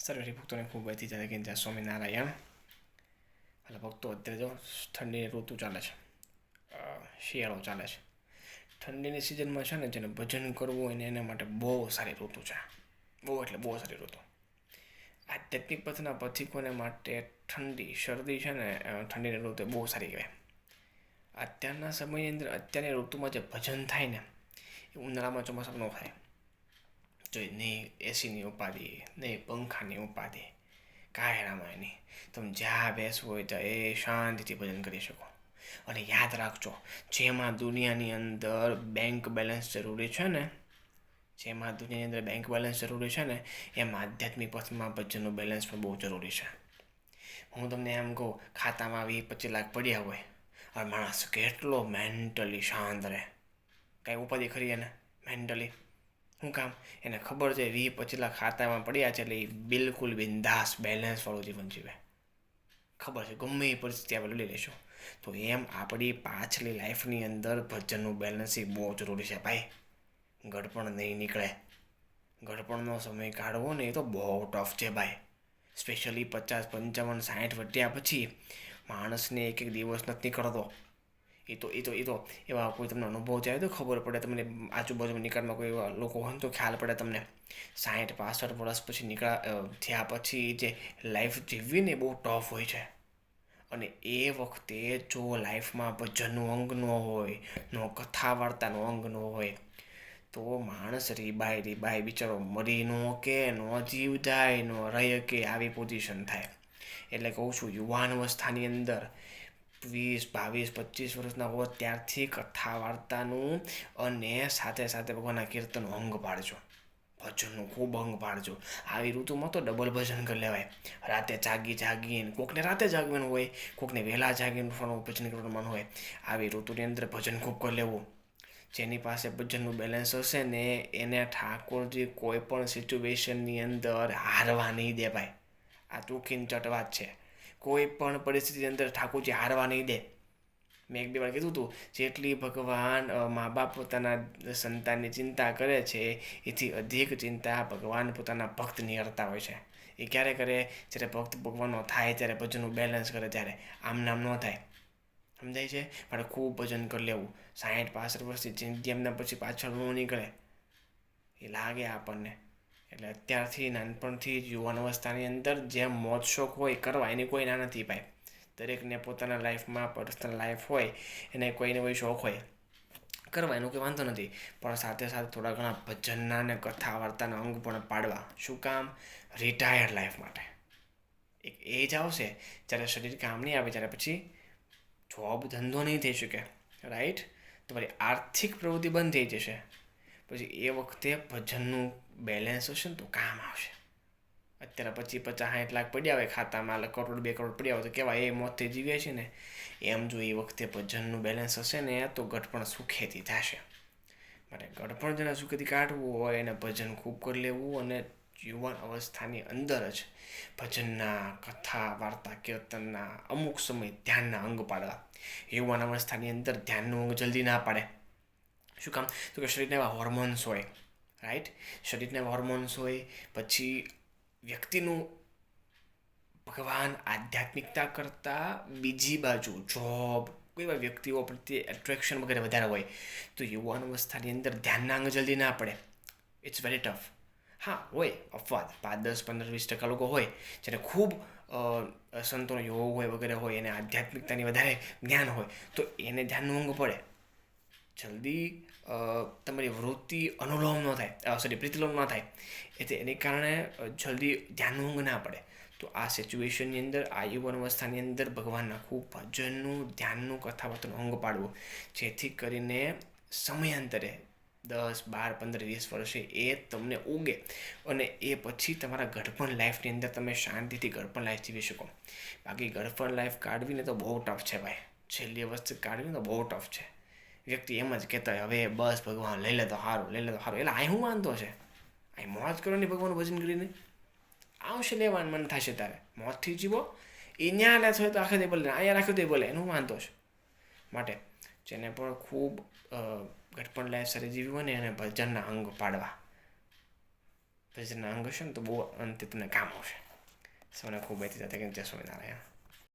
સર્વે ભક્તોને ખૂબ વધી જાય કે જય સ્વામિનારાયણ એટલે ભક્તો અત્યારે જો ઠંડીની ઋતુ ચાલે છે શિયાળો ચાલે છે ઠંડીની સિઝનમાં છે ને જેને ભજન કરવું હોય ને એના માટે બહુ સારી ઋતુ છે બહુ એટલે બહુ સારી ઋતુ આધ્યાત્મિક પથના પથિકોને માટે ઠંડી શરદી છે ને ઠંડીની ઋતુ બહુ સારી કહેવાય અત્યારના સમયની અંદર અત્યારની ઋતુમાં જે ભજન થાય ને એ ઉનાળામાં ચોમાસામાં ન થાય જો નહીં એસીની ઉપાધિ નહીં પંખાની ઉપાધિ કાયરામાં એની તમે જ્યાં બેસવું હોય ત્યાં એ શાંતિથી ભજન કરી શકો અને યાદ રાખજો જેમાં દુનિયાની અંદર બેંક બેલેન્સ જરૂરી છે ને જેમાં દુનિયાની અંદર બેંક બેલેન્સ જરૂરી છે ને એમાં આધ્યાત્મિક પથમાં ભજનનું બેલેન્સ પણ બહુ જરૂરી છે હું તમને એમ કહું ખાતામાં વીસ પચીસ લાખ પડ્યા હોય અને માણસ કેટલો મેન્ટલી શાંત રહે કાંઈ ઉપાધિ ખરી એને મેન્ટલી શું કામ? એને ખબર છે વીસ પચીસ ખાતામાં પડ્યા છે, એટલે એ બિલકુલ બિંદાસ બેલેન્સવાળું જીવન જીવે. ખબર છે, ગમે એ પરિસ્થિતિ આપણે લઈ લેશું તો એમ આપણી પાછલી લાઈફની અંદર ભજનનું બેલેન્સ એ બહુ જરૂરી છે ભાઈ. ગડપણ નહીં નીકળે. ગડપણનો સમય કાઢવો ને એ તો બહુ ટફ છે ભાઈ. સ્પેશિયલી પચાસ, પંચાવન સાઠ વટ્યા પછી માણસને એક એક દિવસ નથી નીકળતો. એ તો એ તો એ તો એવા કોઈ તમને અનુભવ જાય તો ખબર પડે તમને આજુબાજુમાં નિકાળમાં કોઈ એવા લોકો હોય તો ખ્યાલ પડે તમને. સાઠ પાસઠ વર્ષ પછી નીકળા થયા પછી જે લાઈફ જીવવી ને બહુ ટફ હોય છે. અને એ વખતે જો લાઈફમાં ભજનનું અંગ ન હોય, નો કથા વાર્તાનો અંગ ન હોય, તો માણસ રીબાય રીબાય બિચારો મરી ન કે, ન જીવ જાય, ન રહી કે, આવી પોઝિશન થાય. એટલે કહું છું, યુવાન અવસ્થાની અંદર વીસ, બાવીસ, પચીસ વર્ષના હો ત્યારથી કથા વાર્તાનું અને સાથે સાથે ભગવાનના કીર્તનનું અંગ પાડજો. ભજનનું ખૂબ અંગ પાડજો. આવી ઋતુમાં તો ડબલ ભજન કરી લેવાય. રાતે જાગી જાગીને, કોકને રાતે જાગવાનું હોય, કોકને વહેલા જાગીને ફોન ભજન કરવાનું મન હોય. આવી ઋતુની અંદર ભજન ખૂબ કરી લેવું. જેની પાસે ભજનનું બેલેન્સ હશે ને એને ઠાકોરજી કોઈ પણ સિચ્યુએશનની અંદર હારવા નહીં દે ભાઈ આ ટૂંકીન ચટવાત છે. કોઈ પણ પરિસ્થિતિની અંદર ઠાકોરજી હારવા નહીં દે. મેં એક બે વાર કીધું હતું, જેટલી ભગવાન મા બાપ પોતાના સંતાનની ચિંતા કરે છે, એથી અધિક ચિંતા ભગવાન પોતાના ભક્તની કરતા હોય છે. એ ક્યારે કરે? જ્યારે ભક્ત ભગવાનનો થાય, ત્યારે ભજનનું બેલેન્સ કરે, ત્યારે આમ નામ ન થાય. સમજાય છે? મારે ખૂબ ભજન કરી લેવું. સાઠ પાસઠ વર્ષથી જિંદગી એમના પછી પાછળ ન નીકળે. એ લાગે આપણને. એટલે અત્યારથી નાનપણથી જ યુવાન અવસ્થાની અંદર જેમ મોજ શોખ હોય કરવા, એની કોઈ ના નથી ભાઈ. દરેકને પોતાના લાઈફમાં પર્સનલ લાઈફ હોય, એને કોઈને કોઈ શોખ હોય, કરવા એનો કોઈ વાંધો નથી. પણ સાથે સાથે થોડા ઘણા ભજનના અને કથા વાર્તાના અંગ પણ પાડવા. શું કામ? રિટાયર્ડ લાઈફ માટે. એક એજ આવશે, જ્યારે શરીર કામ નહીં આવે, ત્યારે પછી જોબ ધંધો નહીં થઈ શકે. રાઈટ તમારી આર્થિક પ્રવૃત્તિ બંધ થઈ જશે. પછી એ વખતે ભજનનું બેલેન્સ હશે ને તો કામ આવશે. અત્યારે પચીસ પચાસ સાઠ લાખ પડ્યા હોય ખાતામાં એટલે કરોડ, બે કરોડ પડ્યા હોય તો કહેવાય એ મોતથી જીવે છે ને. એમ જો એ વખતે ભજનનું બેલેન્સ હશે ને, તો ગઢપણ સુખેથી થશે. માટે ગઢપણ જેને સુખેથી કાઢવું હોય એને ભજન ખૂબ કરી લેવું અને યુવાન અવસ્થાની અંદર જ ભજનના કથા, વાર્તા, કીર્તનના અમુક સમય ધ્યાનના અંગ પાડવા. યુવાન અવસ્થાની અંદર ધ્યાનનું અંગ જલ્દી ના પાડે. શું કામ? તો કે શરીરના એવા હોર્મોન્સ હોય રાઈટ શરીરના હોર્મોન્સ હોય, પછી વ્યક્તિનું ભગવાન આધ્યાત્મિકતા કરતાં બીજી બાજુ જોબ કોઈ એવા વ્યક્તિઓ પ્રત્યે એટ્રેક્શન વગેરે વધારે હોય, તો યુવાન અવસ્થાની અંદર ધ્યાનના અંગ જલ્દી ના પડે. ઇટ્સ વેરી ટફ હા, હોય, અપવાદ. પાંચ, દસ, પંદર, વીસ ટકા લોકો હોય, જ્યારે ખૂબ સંતોનો યોગ હોય વગેરે હોય, એને આધ્યાત્મિકતાની વધારે જ્ઞાન હોય, તો એને ધ્યાનનું અંગ પડે. જલ્દી તમારી વૃત્તિ અનુલોમ ન થાય સોરી પ્રતિલોમ ન થાય. એટલે એને કારણે જલ્દી ધ્યાન ઊંઘ ના પડે. તો આ સિચ્યુએશનની અંદર, આ યુવાન અવસ્થાની અંદર ભગવાનના ખૂબ ભજનનું, ધ્યાનનું કથાવાર્તાનું અંગ પાડવું. જેથી કરીને સમયાંતરે દસ, બાર, પંદર, વીસ વર્ષે એ તમને ઉગે અને એ પછી તમારા ગઢપણ લાઈફની અંદર તમે શાંતિથી ગઢપણ લાઈફ જીવી શકો. બાકી ગઢપણ લાઈફ કાઢવીને તો બહુ ટફ છે ભાઈ. છેલ્લી વસ્તુ કાઢવીને તો બહુ ટફ છે. વ્યક્તિ એમ જ કહેતા હોય, હવે બસ ભગવાન, લઈ લે તો સારું લઈ લે તો સારું એટલે અહીં હું વાંધો છે. અહીં મોજ ને ભગવાન ભજન કરીને. આવશે લેવાનું, મન થશે તારે. મોતથી જીવો. એ ન્યા લે તો આખે દે બોલે અહીંયા રાખ્યો તે બોલે એનું વાંધો છે. માટે જેને પણ ખૂબ ગટપણ લાઈફ સારી જીવી હોય ને એને ભજનના અંગ પાડવા. ભજનના અંગ હશે ને તો બહુ અંતે તમને કામ આવશે. સૌને ખૂબ એથી સાથે જય સ્વામિનારાયણ.